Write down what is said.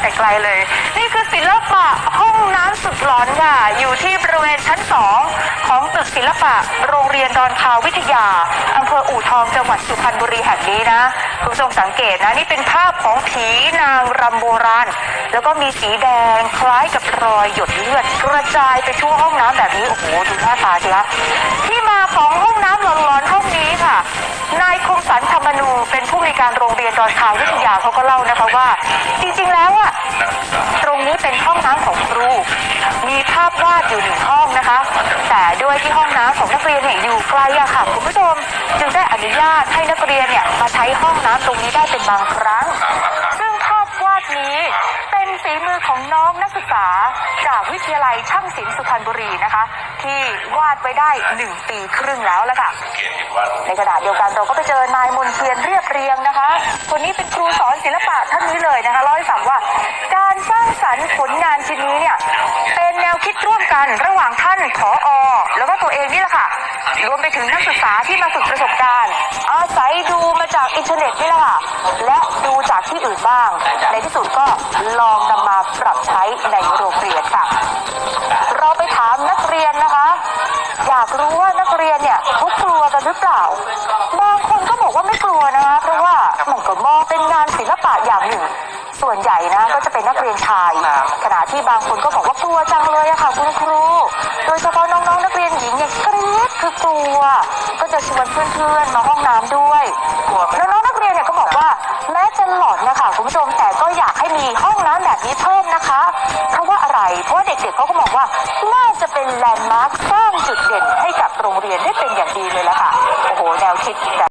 ไกลเลย นี่คือศิลปะห้องน้ำสุดหลอนค่ะ อยู่ที่บริเวณชั้นสองของตึกศิลปะโรงเรียนดอนคาววิทยาอำเภออู่ทองจังหวัดสุพรรณบุรีแห่งนี้นะคุณผู้ชมสังเกตนะ นี่เป็นภาพของผีนางรำโบราณ แล้วก็มีสีแดงคล้ายกับรอยหยดเลือดกระจายไปทั่วห้องน้ำแบบนี้ โอ้โหดูหน้าตาสิคะที่มาของห้องน้ำหลอนๆห้องนี้ค่ะ นายคมสันธรรมนูเป็นผู้ในวยการโรงเรียนดอนคาววิทยาเขาก็เล่านะคะว่า จริงๆแล้วอะ ตรงนี้เป็นห้องน้ำของครู มีภาพวาดอยู่หนึ่งห้องนะคะ แต่ด้วยที่ห้องน้ำของนักเรียนเนี่ยอยู่ไกลอะค่ะคุณผู้ชม จึงได้อนุญาตให้นักเรียนเนี่ยมาใช้ห้องน้ำตรงนี้ได้เป็นบางครั้งซึ่ง ของน้องนักศึกษาจากวิทยาลัยช่างศิลป์สุพรรณบุรีนะคะ ที่วาดไว้ได้หนึ่งปีครึ่งแล้วละค่ะ ในขณะเดียวกันเราก็ไปเจอนายมนเทียนเรียบเรียงนะคะ คนนี้เป็นครูสอนศิลปะท่านนี้เลยนะคะเล่าให้ฟังว่า การสร้างสรรค์ผลงานชิ้นนี้เนี่ยเป็นแนวคิดร่วมกันระหว่างท่านผออแล้วก็ตัวเองนี่แหละค่ะรวมไปถึงนักศึกษาที่มาฝึกประสบการณ์ อาศัยดูมาจากอินเทอร์เน็ตนี่แหละค่ะ และดูจากที่อื่นบ้าง ในที่สุดก็ลองนำมาป รับใช้ในโรงเรียนค่ะ เราไปถามนักเรียนนะคะ อยากรู้ว่านักเรียนเนี่ยเขากลัวกันหรือเปล่าบางคนก็บอกว่าไม่กลัวนะคะเพราะว่ามันก็มองเป็นงานศิลปะอย่างหนึ่ง ส่วนใหญ่นะก็จะเป็นนักเรียนชาย ขณะที่บางคนก็บอกว่ากลัวจังเลยอะค่ะคุณครู โดยเฉพาะน้องๆนักเรียนหญิงเนี่ยกรี๊ดคือกลัว ก็จะชวนเพื่อนๆมาห้องน้ำด้วยแล้วน้องนักเรียนเนี่ยก็บอกว่าแม้จะหลอนนะคะคุณผู้ชมแต่ก็อยากให้มีห้องน้ำ แบบนี้เพิ่มนะคะ เพราะว่าอะไร เพราะเด็กๆเขาก็บอกว่าน่าจะเป็นแลนด์มาร์คสร้างจุดเด่นให้กับโรงเรียนได้เป็นอย่างดีเลยละค่ะ โอ้โห แนวคิดแบบ